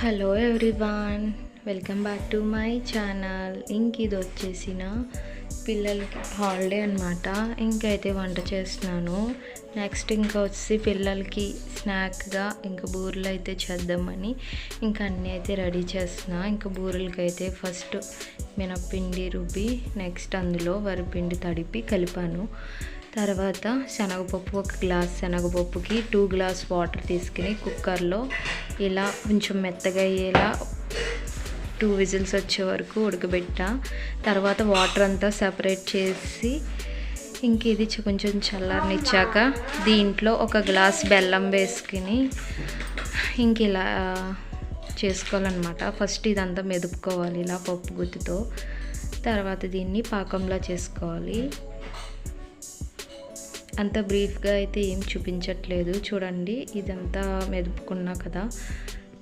Hello everyone welcome back to my channel ఇంక ఇది వచ్చేసిన పిల్లలకి హాలిడే అనమాట ఇంకైతే వంట చేస్తున్నాను. నెక్స్ట్ ఇంకా వచ్చి పిల్లలకి స్నాక్గా ఇంకా బూరెలు అయితే చేద్దామని ఇంకా అన్నీ అయితే రెడీ చేస్తున్నా. ఇంకా బూరెలకి అయితే ఫస్ట్ మినప్పిండి రుబ్బి నెక్స్ట్ అందులో వరిపిండి తడిపి కలిపాను. తర్వాత శనగపప్పు ఒక గ్లాస్ శనగపప్పుకి టూ గ్లాస్ వాటర్ తీసుకుని కుక్కర్లో ఇలా కొంచెం మెత్తగా అయ్యేలా టూ విజిల్స్ వచ్చే వరకు ఉడకబెట్టా. తర్వాత వాటర్ అంతా సపరేట్ చేసి ఇంక ఇది కొంచెం చల్లారనిచ్చాక దీంట్లో ఒక గ్లాస్ బెల్లం వేసుకుని ఇంక ఇలా చేసుకోవాలన్నమాట. ఫస్ట్ ఇదంతా మెదుపుకోవాలి ఇలా పప్పు గుత్తితో. తర్వాత దీన్ని పాకంలా చేసుకోవాలి. అంత బ్రీఫ్గా అయితే ఏం చూపించట్లేదు. చూడండి ఇదంతా మెదుపుకున్నా కదా.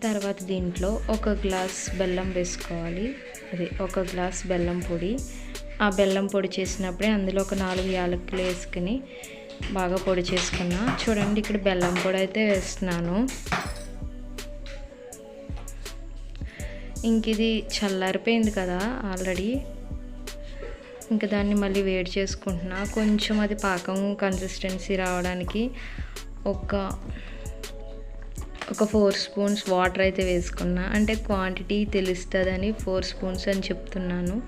తర్వాత దీంట్లో ఒక గ్లాస్ బెల్లం వేసుకోవాలి. అదే ఒక గ్లాస్ బెల్లం పొడి. ఆ బెల్లం పొడి చేసినప్పుడే అందులో ఒక నాలుగు యాలకులు వేసుకుని బాగా పొడి చేసుకున్నా. చూడండి ఇక్కడ బెల్లం పొడి అయితే వేస్తున్నాను. ఇంక ఇది చల్లారిపోయింది కదా ఆల్రెడీ. ఇంకా దాన్ని మళ్ళీ వేడి చేసుకుంటున్నా. కొంచెం అది పాకం కన్సిస్టెన్సీ రావడానికి ఒక ఒక ఫోర్ స్పూన్స్ వాటర్ అయితే వేసుకున్నా. అంటే క్వాంటిటీ తెలుస్తుందని ఫోర్ స్పూన్స్ అని చెప్తున్నాను.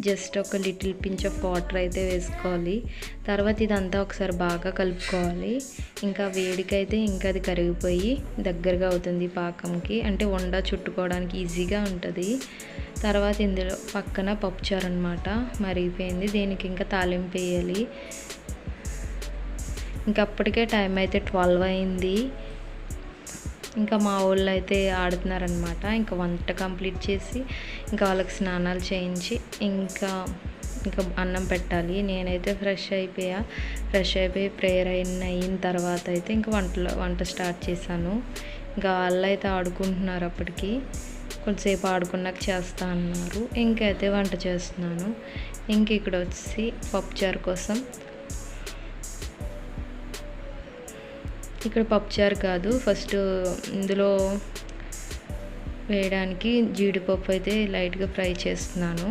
జస్ట్ ఒక లిటిల్ పించ్ ఆఫ్ వాటర్ అయితే వేసుకోవాలి. తర్వాత ఇదంతా ఒకసారి బాగా కలుపుకోవాలి. ఇంకా వేడికైతే ఇంకా అది కరిగిపోయి దగ్గరగా అవుతుంది పాకంకి. అంటే వండ చుట్టుకోవడానికి ఈజీగా ఉంటుంది. తర్వాత ఇందులో పక్కన పప్పుచారు అనమాట మరిగిపోయింది. దీనికి ఇంకా తాలింపు వేయాలి. ఇంకా అప్పటికే టైం అయితే ట్వెల్వ్ అయింది. ఇంకా మా వాళ్ళు అయితే ఆడుతున్నారనమాట ఇంకా వంట కంప్లీట్ చేసి ఇంకా వాళ్ళకి స్నానాలు చేయించి ఇంకా ఇంకా అన్నం పెట్టాలి. నేనైతే ఫ్రెష్ అయిపోయా. ఫ్రెష్ అయిపోయి ప్రేయర్ అయిన అయిన తర్వాత అయితే ఇంకా వంటలో వంట స్టార్ట్ చేశాను. ఇంకా వాళ్ళు అయితే ఆడుకుంటున్నారు అప్పటికి. కొంతసేపు ఆడుకున్నాక చేస్తా అన్నారు. ఇంకైతే వంట చేస్తున్నాను. ఇంక ఇక్కడ వచ్చి పప్పుచారు కోసం. ఇక్కడ పప్పుచారు కాదు ఫస్ట్ ఇందులో వేయడానికి జీడిపప్పు అయితే లైట్గా ఫ్రై చేస్తున్నాను.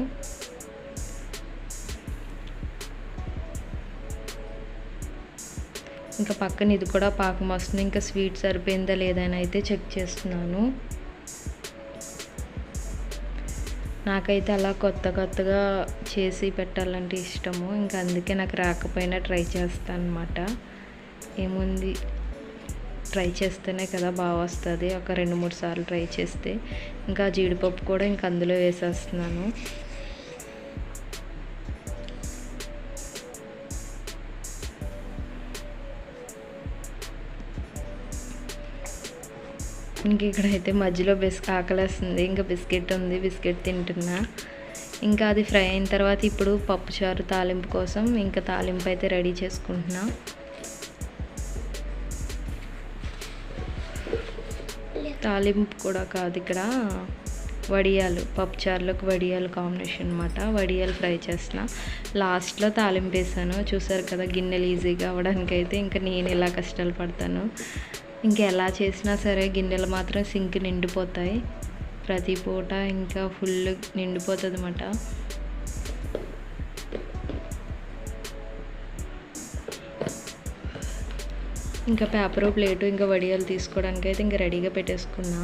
ఇంకా పక్కన ఇది కూడా పాకం వస్తుంది. ఇంకా స్వీట్ సరిపోయిందా లేదని అయితే చెక్ చేస్తున్నాను. నాకైతే అలా కొత్త కొత్తగా చేసి పెట్టాలంటే ఇష్టము. ఇంకా అందుకే నాకు రాకపోయినా ట్రై చేస్తాను అనమాట ఏముంది? ట్రై చేస్తేనే కదా బాగా వస్తుంది. ఒక రెండు మూడు సార్లు ట్రై చేస్తే. ఇంకా జీడిపప్పు కూడా ఇంక అందులో వేసేస్తున్నాను. ఇంక ఇక్కడైతే మధ్యలో బిస్క్ ఆకలేస్తుంది. ఇంకా బిస్కెట్ ఉంది. బిస్కెట్ తింటున్నా. ఇంకా అది ఫ్రై అయిన తర్వాత ఇప్పుడు పప్పుచారు తాలింపు కోసం ఇంకా తాలింపు అయితే రెడీ చేసుకుంటున్నా. తాలింపు కూడా కాదు ఇక్కడ వడియాలు పప్పుచారులకు వడియాలు కాంబినేషన్ అనమాట వడియాలు ఫ్రై చేసిన లాస్ట్లో తాలింపు వేసాను. చూసారు కదా గిన్నెలు ఈజీగా అవ్వడానికి అయితే ఇంకా నేను ఇలా కష్టాలు పడతాను. ఇంకా ఎలా చేసినా సరే గిన్నెలు మాత్రం సింక్ నిండిపోతాయి. ప్రతి పూట ఇంకా ఫుల్ నిండిపోతుంది అన్నమాట ఇంకా పేపరు ప్లేటు ఇంకా వడియాలు తీసుకోవడానికి అయితే ఇంకా రెడీగా పెట్టేసుకున్నా.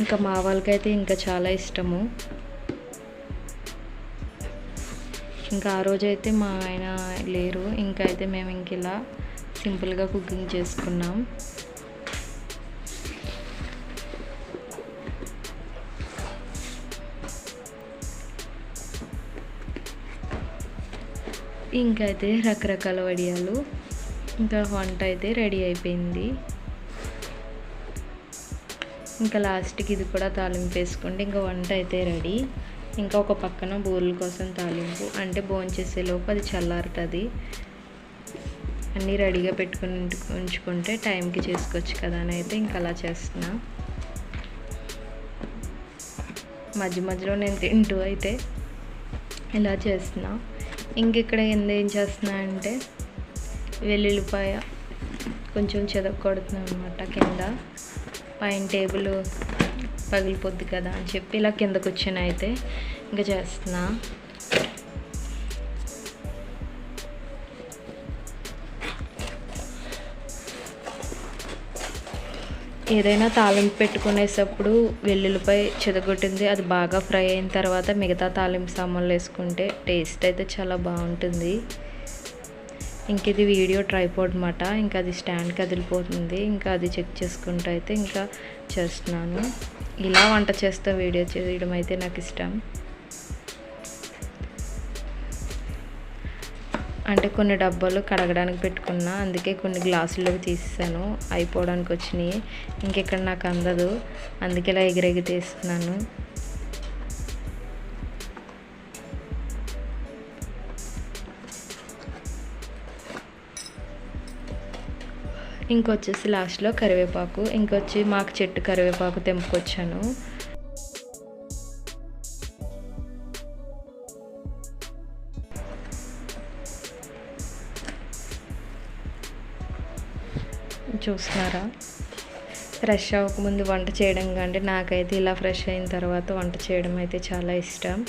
ఇంకా మా వాళ్ళకైతే ఇంకా చాలా ఇష్టము. ఇంకా ఆ రోజైతే మా ఆయన లేరు. ఇంకా అయితే మేము ఇంక ఇలా సింపుల్గా కుకింగ్ చేసుకున్నాం. ఇంకైతే రకరకాల వడియాలు. ఇంకా వంట అయితే రెడీ అయిపోయింది. ఇంకా లాస్ట్కి ఇది కూడా తాలింపు వేసుకుంటే ఇంకా వంట అయితే రెడీ. ఇంకా ఒక పక్కన బూరెల కోసం తాలింపు అంటే భోంచేసేలోపు అది చల్లారుతుంది. అన్నీ రెడీగా పెట్టుకుని ఉంచుకుంటే టైంకి చేసుకోవచ్చు కదా అని అయితే ఇంకా అలా చేస్తున్నా. మధ్య మధ్యలో నేను తింటూ అయితే ఇలా చేస్తున్నా. ఇంక ఇక్కడ ఏం చేస్తున్నా అంటే వెల్లుల్లిపాయ కొంచెం చెదకొడుతున్నాను అనమాట కింద. పైన టేబుల్ పగిలిపోద్ది కదా అని చెప్పి ఇలా కింద వచ్చాను అయితే. ఇంకా చేస్తున్నా. ఏదైనా తాలింపు పెట్టుకునేటప్పుడు వెల్లుల్లిపై చెదగొట్టింది అది బాగా ఫ్రై అయిన తర్వాత మిగతా తాలింపు సామాన్లు వేసుకుంటే టేస్ట్ అయితే చాలా బాగుంటుంది. ఇంక ఇది వీడియో ట్రైపోర్డ్ అనమాట ఇంకా అది స్టాండ్ కదిలిపోతుంది. ఇంకా అది చెక్ చేసుకుంటూ అయితే ఇంకా చేస్తున్నాను. ఇలా వంట చేస్తే వీడియో చేయడం అయితే నాకు ఇష్టం. అంటే కొన్ని డబ్బాలు కడగడానికి పెట్టుకున్నా అందుకే కొన్ని గ్లాసుల్లోకి తీసేసాను. అయిపోవడానికి వచ్చినాయి. ఇంకెక్కడ నాకు అందదు. అందుకే ఇలా ఎగిరెగి తీస్తున్నాను. ఇంకొచ్చేసి లాస్ట్లో కరివేపాకు ఇంకొచ్చి మాకు చెట్టు కరివేపాకు తెంపుకొచ్చాను. చూస్తున్నారా? ఫ్రెష్ అవ్వకముందు వంట చేయడం కంటే నాకైతే ఇలా ఫ్రెష్ అయిన తర్వాత వంట చేయడం అయితే చాలా ఇష్టం.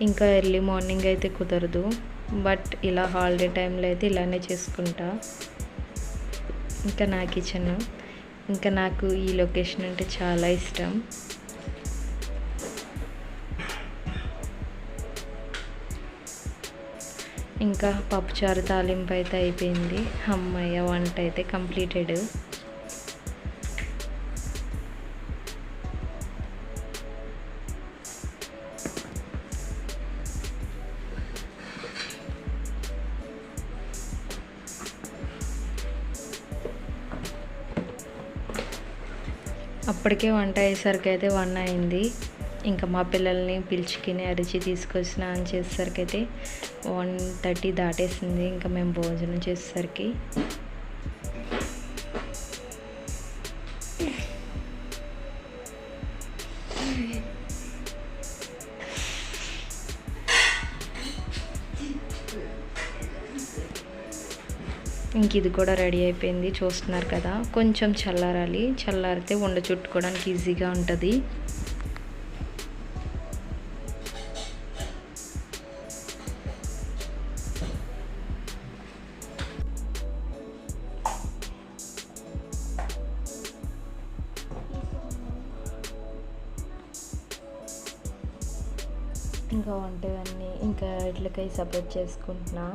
ఇంకా ఎర్లీ మార్నింగ్ అయితే కుదరదు. బట్ ఇలా హాలిడే టైంలో అయితే ఇలానే చేసుకుంటా. ఇంకా నా కిచెన్. ఇంకా నాకు ఈ లొకేషన్ అంటే చాలా ఇష్టం. ఇంకా పప్పుచారు తాలింపు అయితే అయిపోయింది. అమ్మయ్య వంట అయితే కంప్లీటెడ్. అప్పటికే వంట అయ్యేసరికి అయితే వన్ అయింది. ఇంకా మా పిల్లల్ని పిలుచుకుని అరిచి తీసుకొచ్చిన అని చేసేసరికి అయితే వన్ థర్టీ దాటేసింది. ఇంకా మేము భోజనం చేసేసరికి ఇంక ఇది కూడా రెడీ అయిపోయింది చూస్తున్నారు కదా. కొంచెం చల్లారాలి. చల్లారితే ఉండ చుట్టుకోవడానికి ఈజీగా ఉంటుంది. ఇంకా వంటవన్నీ ఇంకా ఇట్లకై సపరేట్ చేసుకుంటున్నా.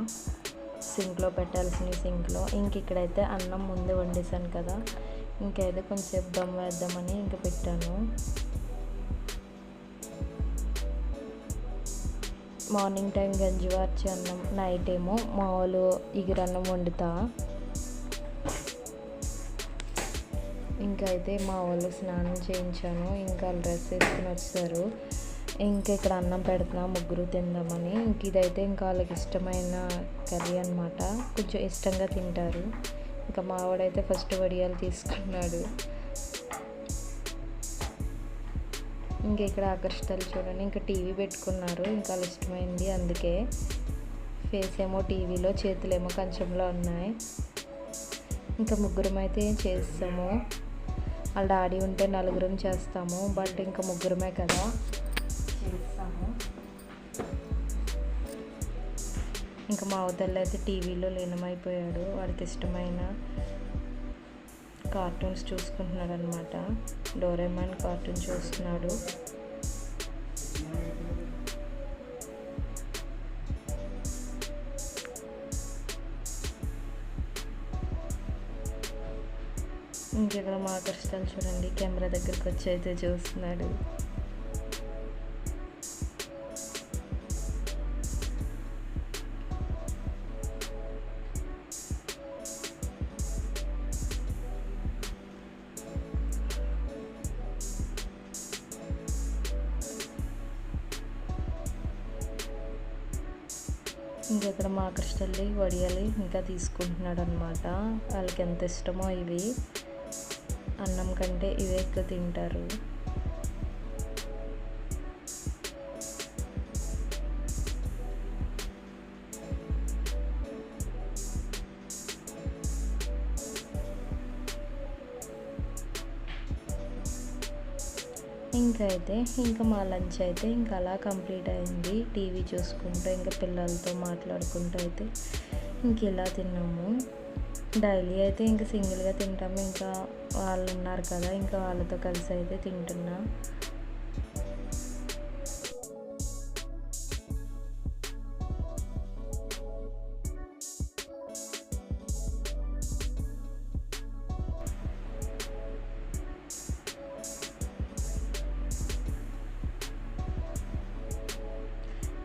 సింక్లో పెట్టాల్సిన సింక్లో. ఇంక ఇక్కడైతే అన్నం ముందే వండేసాను కదా. ఇంకైతే కొంచెంసేపు దమ్ వేద్దామని ఇంకా పెట్టాను. మార్నింగ్ టైం గంజివార్చి అన్నం నైట్ ఏమో మామూలు ఇగురన్నం వండుతా. ఇంకైతే అయితే మా వాళ్ళు స్నానం చేయించాను. ఇంకా డ్రెస్ వేసుకుని వచ్చారు. ఇంకా ఇక్కడ అన్నం పెడుతున్నా ముగ్గురు తిందామని. ఇంక ఇదైతే ఇంకా వాళ్ళకి ఇష్టమైన కర్రీ అనమాట కొంచెం ఇష్టంగా తింటారు. ఇంకా మావాడైతే ఫస్ట్ వడియాలు తీసుకున్నాడు. ఇంకా ఇక్కడ ఆకర్షితాలు చూడండి. ఇంకా టీవీ పెట్టుకున్నారు. ఇంకా వాళ్ళ ఇష్టమైంది అందుకే. ఫేస్ ఏమో టీవీలో చేతులేమో కంచంలో ఉన్నాయి. ఇంకా ముగ్గురం అయితే చేస్తాము? వాళ్ళ డాడీ ఉంటే నలుగురం చేస్తాము. బట్ ఇంకా ముగ్గురమే కదా. చేస్తాము. ఇంకా మా అవతల్లో అయితే టీవీలో లీనమైపోయాడు. వాడికి ఇష్టమైన కార్టూన్స్ చూసుకుంటున్నాడు అనమాట డోరేమాన్ కార్టూన్ చూస్తున్నాడు. ఇంకెక్కడ మా కష్టాలు చూడండి. కెమెరా దగ్గరికి వచ్చి అయితే చూస్తున్నాడు. ఇంకా ఇక్కడ మా కృష్ణల్లి వడియాలి ఇంకా తీసుకుంటున్నాడు అనమాట వాళ్ళకి ఎంత ఇష్టమో ఇవి. అన్నం కంటే ఇవే ఎక్కువ తింటారు. అయితే ఇంకా మా లంచ్ అయితే ఇంకా అలా కంప్లీట్ అయింది. టీవీ చూసుకుంటూ ఇంకా పిల్లలతో మాట్లాడుకుంటూ అయితే ఇంక ఇలా తిన్నాము. డైలీ అయితే ఇంకా సింగిల్గా తింటాము. ఇంకా వాళ్ళు ఉన్నారు కదా ఇంకా వాళ్ళతో కలిసి అయితే తింటున్నా.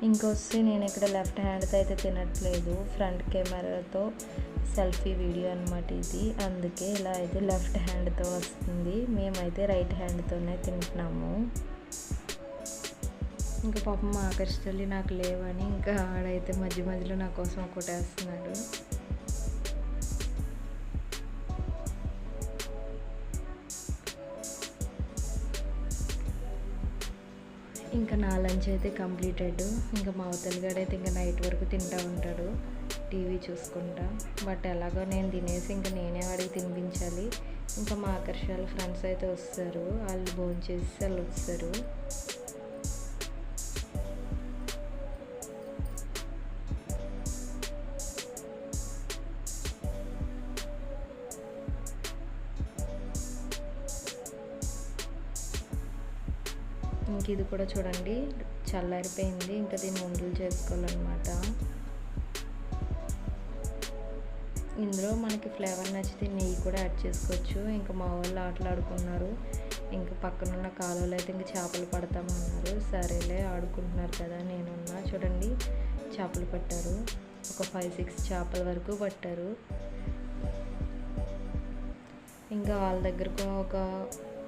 ఇంకొస్తే నేను ఇక్కడ లెఫ్ట్ హ్యాండ్తో అయితే తినట్లేదు. ఫ్రంట్ కెమెరాతో సెల్ఫీ వీడియో అనమాట ఇది. అందుకే ఇలా అయితే లెఫ్ట్ హ్యాండ్తో వస్తుంది. మేమైతే రైట్ హ్యాండ్తోనే తింటున్నాము. ఇంకా పాపం మా ఆకర్షితల్లి నాకు లేవని ఇంకా ఆడైతే మధ్య మధ్యలో నా కోసం ఒకటేస్తున్నాడు ఇంకా నా లంచ్ అయితే కంప్లీటెడ్. ఇంకా మా అవతలిగాడు అయితే ఇంకా నైట్ వరకు తింటూ ఉంటాడు. టీవీ చూసుకుంటా. బట్ ఎలాగో నేను తినేసి ఇంకా నేనే వాడికి తినిపించాలి. ఇంకా మా ఆకర్షాల ఫ్రెండ్స్ అయితే వస్తారు. వాళ్ళు భోజనం చేసి వాళ్ళు వస్తారు. ఇంక ఇది కూడా చూడండి. చల్లారిపోయింది. ఇంకా దీన్ని ఉండలు చేసుకోవాలన్నమాట. ఇందులో మనకి ఫ్లేవర్ నచ్చితే నెయ్యి కూడా యాడ్ చేసుకోవచ్చు. ఇంకా మా వాళ్ళు ఆటలాడుకున్నారు. ఇంకా పక్కనున్న కాలువలో అయితే ఇంకా చేపలు పడతామన్నారు. సరేలే ఆడుకుంటున్నారు కదా నేనున్నా. చూడండి చేపలు పట్టారు. ఒక ఫైవ్ సిక్స్ చేపల వరకు పట్టారు. ఇంకా వాళ్ళ దగ్గరకు ఒక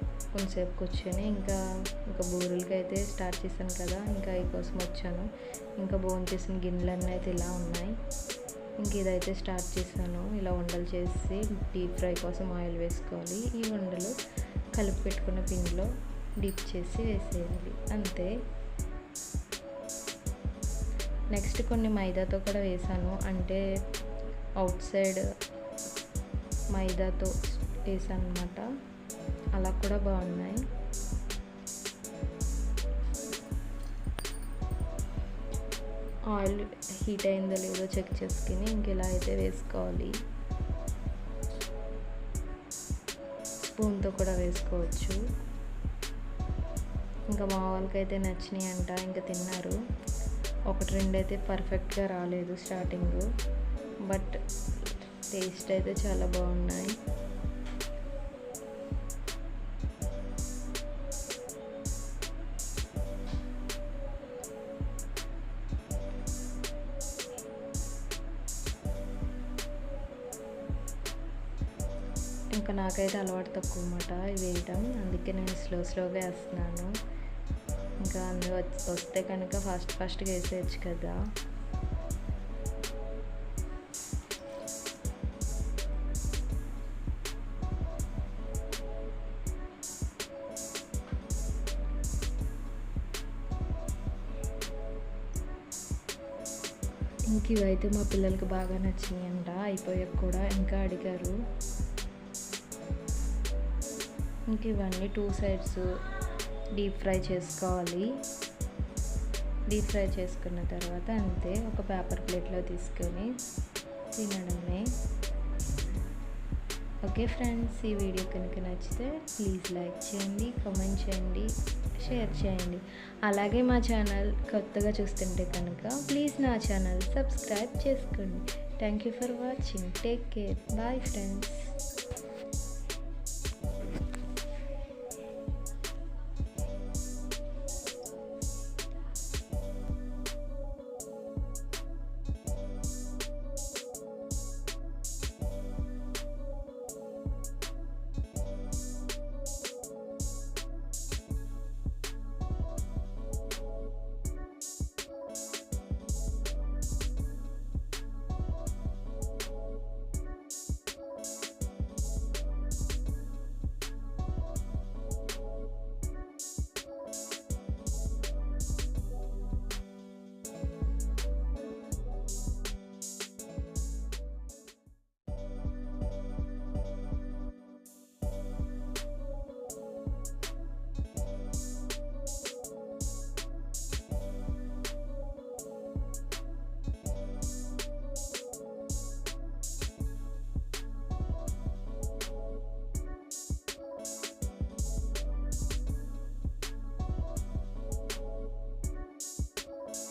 కొంతసేపు కూర్చొని ఇంకా ఇంకా బూరెలకి అయితే స్టార్ట్ చేశాను కదా ఇంకా ఈ కోసం వచ్చాను. ఇంకా భోజనం చేసిన గిన్నెలన్నీ అయితే ఇలా ఉన్నాయి. ఇంక ఇదైతే స్టార్ట్ చేశాను. ఇలా వండలు చేసి డీప్ ఫ్రై కోసం ఆయిల్ వేసుకోవాలి. ఈ వండలు కలిపి పెట్టుకున్న పిండిలో డీప్ చేసి వేసేయాలి. అంతే. నెక్స్ట్ కొన్ని మైదాతో కూడా వేసాను. అంటే అవుట్ సైడ్ మైదాతో వేసాను అనమాట అలా కూడా బాగున్నాయి. ఆయిల్ హీట్ అయిందో లేదో చెక్ చేసుకుని ఇంకెలా అయితే వేసుకోవాలి. స్పూన్తో కూడా వేసుకోవచ్చు. ఇంకా మా వాళ్ళకైతే నచ్చినాయి అంట ఇంకా తిన్నారు. ఒకటి రెండు అయితే పర్ఫెక్ట్గా రాలేదు స్టార్టింగ్. బట్ టేస్ట్ అయితే చాలా బాగున్నాయి. తక్కువ అనమాట వేయటం అందుకే నేను స్లో స్లోగా వేస్తున్నాను. ఇంకా అందులో వస్తే కనుక ఫాస్ట్ ఫాస్ట్గా వేసేయచ్చు కదా. ఇంక ఇవైతే మా పిల్లలకి బాగా నచ్చినాయి అంట అయిపోయాక కూడా ఇంకా అడిగారు. ఇంక ఇవన్నీ టూ సైడ్స్ డీప్ ఫ్రై చేసుకోవాలి. డీప్ ఫ్రై చేసుకున్న తర్వాత అంతే ఒక పేపర్ ప్లేట్లో తీసుకొని తినడమే. ఓకే ఫ్రెండ్స్ ఈ వీడియో కనుక నచ్చితే ప్లీజ్ లైక్ చేయండి కామెంట్ చేయండి షేర్ చేయండి. అలాగే మా ఛానల్ కొత్తగా చూస్తుంటే కనుక ప్లీజ్ నా ఛానల్ సబ్స్క్రైబ్ చేసుకోండి. Thank you for watching. Take care. Bye friends.